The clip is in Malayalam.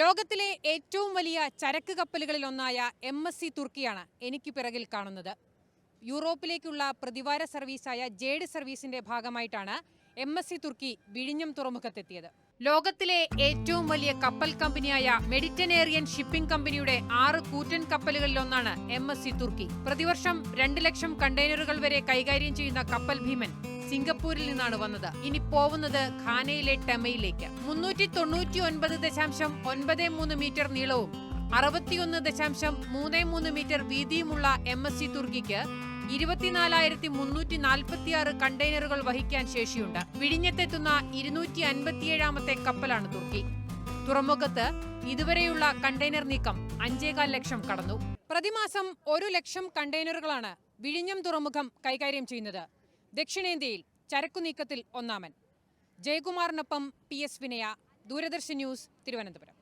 ലോകത്തിലെ ഏറ്റവും വലിയ ചരക്ക് കപ്പലുകളിൽ ഒന്നായ എം എസ് സി തുർക്കിയാണ് എനിക്ക് പിറകിൽ കാണുന്നത്. യൂറോപ്പിലേക്കുള്ള പ്രതിവാര സർവീസായ ജേഡ് സർവീസിന്റെ ഭാഗമായിട്ടാണ് എം എസ് സി തുർക്കി വിഴിഞ്ഞം തുറമുഖത്തെത്തിയത്. ലോകത്തിലെ ഏറ്റവും വലിയ കപ്പൽ കമ്പനിയായ മെഡിറ്റനേറിയൻ ഷിപ്പിംഗ് കമ്പനിയുടെ ആറ് കൂറ്റൻ കപ്പലുകളിലൊന്നാണ് എം എസ് സി തുർക്കി. പ്രതിവർഷം രണ്ട് ലക്ഷം കണ്ടെയ്നറുകൾ വരെ കൈകാര്യം ചെയ്യുന്ന കപ്പൽ ഭീമൻ സിംഗപ്പൂരിൽ നിന്നാണ് വന്നത്. ഇനി പോകുന്നത് ഖാനയിലെ ടെമയിലേക്ക്. മുന്നൂറ്റി തൊണ്ണൂറ്റി ഒൻപത് ദശാംശം ഒൻപത് മൂന്ന് മീറ്റർ നീളവും അറുപത്തിയൊന്ന് ദശാംശം മൂന്ന് മൂന്ന് മീറ്റർ വീതിയുമുള്ള എം എസ് സി തുർക്കിക്ക് ഇരുപത്തിനാലായിരത്തി മുന്നൂറ്റി നാൽപ്പത്തിയാറ് കണ്ടെയ്നറുകൾ വഹിക്കാൻ ശേഷിയുണ്ട്. വിഴിഞ്ഞത്തെത്തുന്ന ഇരുന്നൂറ്റി അൻപത്തിയേഴാമത്തെ കപ്പലാണ് തുർക്കി. തുറമുഖത്ത് ഇതുവരെയുള്ള കണ്ടെയ്നർ നീക്കം അഞ്ചേകാൽ ലക്ഷം കടന്നു. പ്രതിമാസം ഒരു ലക്ഷം കണ്ടെയ്നറുകളാണ് വിഴിഞ്ഞം തുറമുഖം കൈകാര്യം ചെയ്യുന്നത്. ദക്ഷിണേന്ത്യയിൽ ചരക്കുനീക്കത്തിൽ ഒന്നാമൻ. ജയകുമാറിനൊപ്പം P S Vinaya. Doordarshan news Thiruvananthapuram.